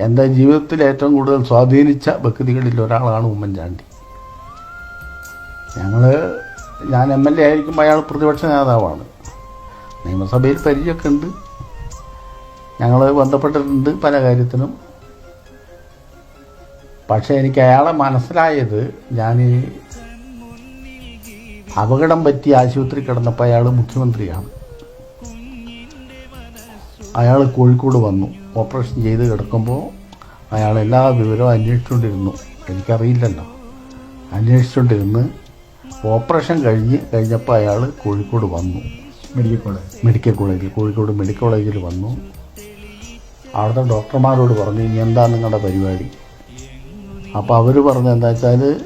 എന്റെ ജീവിതത്തിൽ ഏറ്റവും കൂടുതൽ സ്വാധീനിച്ച വ്യക്തികളിൽ ഒരാളാണ് ഉമ്മൻചാണ്ടി. ഞങ്ങൾ ഞാൻ എം എൽ എ ആയിരിക്കുമ്പോൾ അയാൾ പ്രതിപക്ഷ നേതാവാണ്. നിയമസഭയിൽ പരിചയമൊക്കെ ഉണ്ട്. ഞങ്ങൾ ബന്ധപ്പെട്ടിട്ടുണ്ട് പല കാര്യത്തിനും. പക്ഷേ എനിക്ക് അയാളെ മനസ്സിലായത് ഞാൻ ഈ അപകടം പറ്റി ആശുപത്രി കിടന്നപ്പോൾ അയാൾ മുഖ്യമന്ത്രിയാണ്. അയാൾ കോഴിക്കോട് വന്നു. ഓപ്പറേഷൻ ചെയ്ത് കിടക്കുമ്പോൾ അയാൾ എല്ലാ വിവരവും അന്വേഷിച്ചുകൊണ്ടിരുന്നു. എനിക്കറിയില്ലല്ലോ. അന്വേഷിച്ചുകൊണ്ടിരുന്ന് ഓപ്പറേഷൻ കഴിഞ്ഞ് കഴിഞ്ഞപ്പോൾ അയാൾ കോഴിക്കോട് വന്നു. Medical college. മെഡിക്കൽ കോളേജിൽ കോഴിക്കോട് മെഡിക്കൽ കോളേജിൽ വന്നു. അവിടുത്തെ ഡോക്ടർമാരോട് പറഞ്ഞു ഇനി എന്താ നിങ്ങളുടെ പരിപാടി? അപ്പോൾ അവർ പറഞ്ഞത് എന്താ വെച്ചാൽ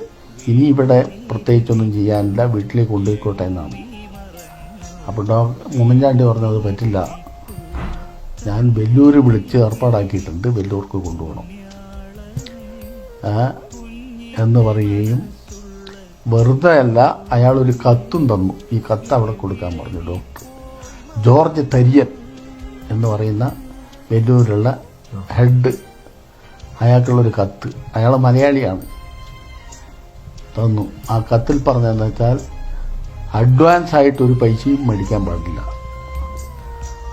ഇനി ഇവിടെ പ്രത്യേകിച്ചൊന്നും ചെയ്യാനില്ല വീട്ടിലേക്ക് കൊണ്ടുപോയിക്കോട്ടെ എന്നാണ്. അപ്പോൾ ഡോക്ടർ ഉമ്മൻചാണ്ടി പറഞ്ഞത് പറ്റില്ല. ഞാൻ വെല്ലൂർ വിളിച്ച് ഏർപ്പാടാക്കിയിട്ടുണ്ട് വെല്ലൂർക്ക് കൊണ്ടുപോകണം. എന്ന് പറയുകയും വെറുതെ അല്ല അയാളൊരു കത്തും തന്നു. ഈ കത്ത് അവിടെ കൊടുക്കാൻ പറഞ്ഞു ഡോക്ടർ. ജോർജ് തരിയൻ എന്ന് പറയുന്ന വെല്ലൂരിലുള്ള ഹെഡ് അയാൾക്കുള്ളൊരു കത്ത്. അയാൾ മലയാളിയാണ്. തന്നു. ആ കത്തിൽ പറഞ്ഞതെന്ന് വെച്ചാൽ അഡ്വാൻസ് ആയിട്ട് ഒരു പൈസയും മേടിക്കാൻ പാടില്ല.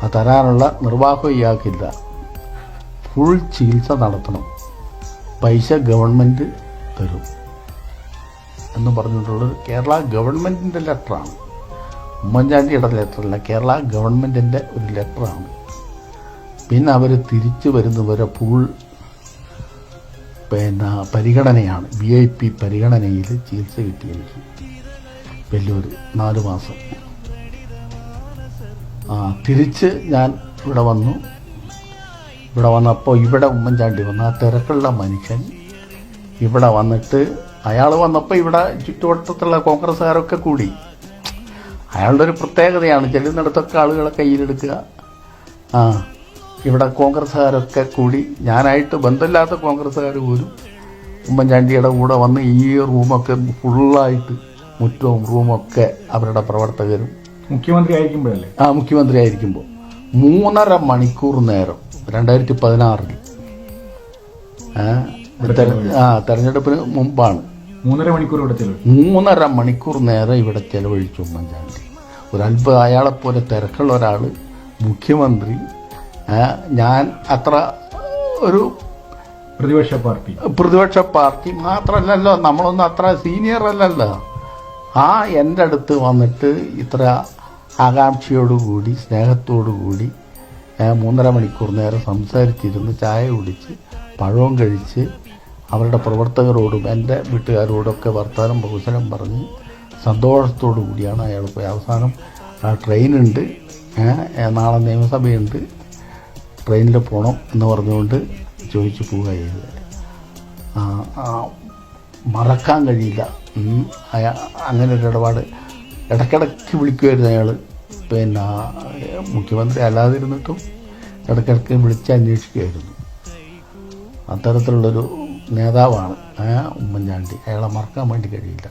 തരാനുള്ള നിർവാഹം ഇയാൾക്കില്ല. ഫുൾ ചികിത്സ നടത്തണം. പൈസ ഗവൺമെന്റ് തരും. എന്ന് പറഞ്ഞിട്ടുള്ളത് കേരള ഗവൺമെന്റിന്റെ ലെറ്ററാണ് ഉമ്മൻചാണ്ടിയുടെ ലെറ്ററല്ല കേരള ഗവൺമെന്റിന്റെ ഒരു ലെറ്ററാണ് പിന്നെ അവർ തിരിച്ചു വരുന്നവരെ ഫുൾ പിന്നെ പരിഗണനയാണ്. വി ഐ പി പരിഗണനയിൽ ചികിത്സ കിട്ടിയിരിക്കും വലിയൊരു നാല് മാസം. തിരിച്ച് ഞാൻ ഇവിടെ വന്നു. ഇവിടെ വന്നപ്പോൾ ഇവിടെ ഉമ്മൻചാണ്ടി വന്നു. ആ തിരക്കുള്ള മനുഷ്യൻ ഇവിടെ വന്നിട്ട് അയാൾ വന്നപ്പോൾ ഇവിടെ ചുറ്റുവട്ടത്തുള്ള കോൺഗ്രസ്സുകാരൊക്കെ കൂടി. അയാളുടെ ഒരു പ്രത്യേകതയാണ് ചെല്ലുന്നിടത്തൊക്കെ ആളുകളെ കയ്യിലെടുക്കുക. ആ ഇവിടെ കോൺഗ്രസ്സുകാരൊക്കെ കൂടി. ഞാനായിട്ട് ബന്ധമില്ലാത്ത കോൺഗ്രസ്സുകാർ പോലും ഉമ്മൻചാണ്ടിയുടെ കൂടെ വന്ന് ഈ റൂമൊക്കെ ഫുള്ളായിട്ട് മുറ്റവും റൂമൊക്കെ അവരുടെ പ്രവർത്തകരും മുഖ്യമന്ത്രി ആയിരിക്കുമ്പോഴല്ലേ ആ മുഖ്യമന്ത്രി ആയിരിക്കുമ്പോൾ മൂന്നര മണിക്കൂർ നേരം രണ്ടായിരത്തി പതിനാറിൽ ആ തെരഞ്ഞെടുപ്പിന് മുമ്പാണ്. മൂന്നര മണിക്കൂർ ഇവിടെ മൂന്നര മണിക്കൂർ നേരം ഇവിടെ ചെലവഴിച്ചു ഉമ്മൻചാണ്ടി. ഒരു അല്പം അയാളെപ്പോലെ തിരക്കുള്ള ഒരാൾ മുഖ്യമന്ത്രി. ഞാൻ അത്ര ഒരു പ്രതിപക്ഷ പാർട്ടി. പ്രതിപക്ഷ പാർട്ടി മാത്രമല്ലല്ലോ നമ്മളൊന്നും അത്ര സീനിയർ അല്ലല്ലോ ആ എന്റെ അടുത്ത് വന്നിട്ട് ഇത്ര ആകാംക്ഷയോടുകൂടി സ്നേഹത്തോടുകൂടി മൂന്നര മണിക്കൂർ നേരം സംസാരിച്ചിരുന്ന് ചായ കുടിച്ച് പഴവും കഴിച്ച് അവരുടെ പ്രവർത്തകരോടും എന്റെ വീട്ടുകാരോടൊക്കെ വർത്തമാനം ബഹുശനം പറഞ്ഞ് സന്തോഷത്തോടു കൂടിയാണ് അയാൾ പോയി അവസാനം ട്രെയിനുണ്ട് നാളെ നിയമസഭയുണ്ട് ട്രെയിനിൽ പോകണം എന്ന് പറഞ്ഞുകൊണ്ട് ചോദിച്ചു പോവുക ചെയ്തത്. മറക്കാൻ കഴിയില്ല. അങ്ങനെ ഒരു ഇടപാട്. ഇടയ്ക്കിടയ്ക്ക് വിളിക്കുമായിരുന്നു അയാൾ പിന്നെ മുഖ്യമന്ത്രി അല്ലാതിരുന്നിട്ടും ഇടയ്ക്കിടയ്ക്ക് വിളിച്ച് അന്വേഷിക്കുമായിരുന്നു അത്തരത്തിലുള്ളൊരു നേതാവാണ് ഉമ്മൻചാണ്ടി. അയാളെ മറക്കാൻ വേണ്ടി കഴിയില്ല.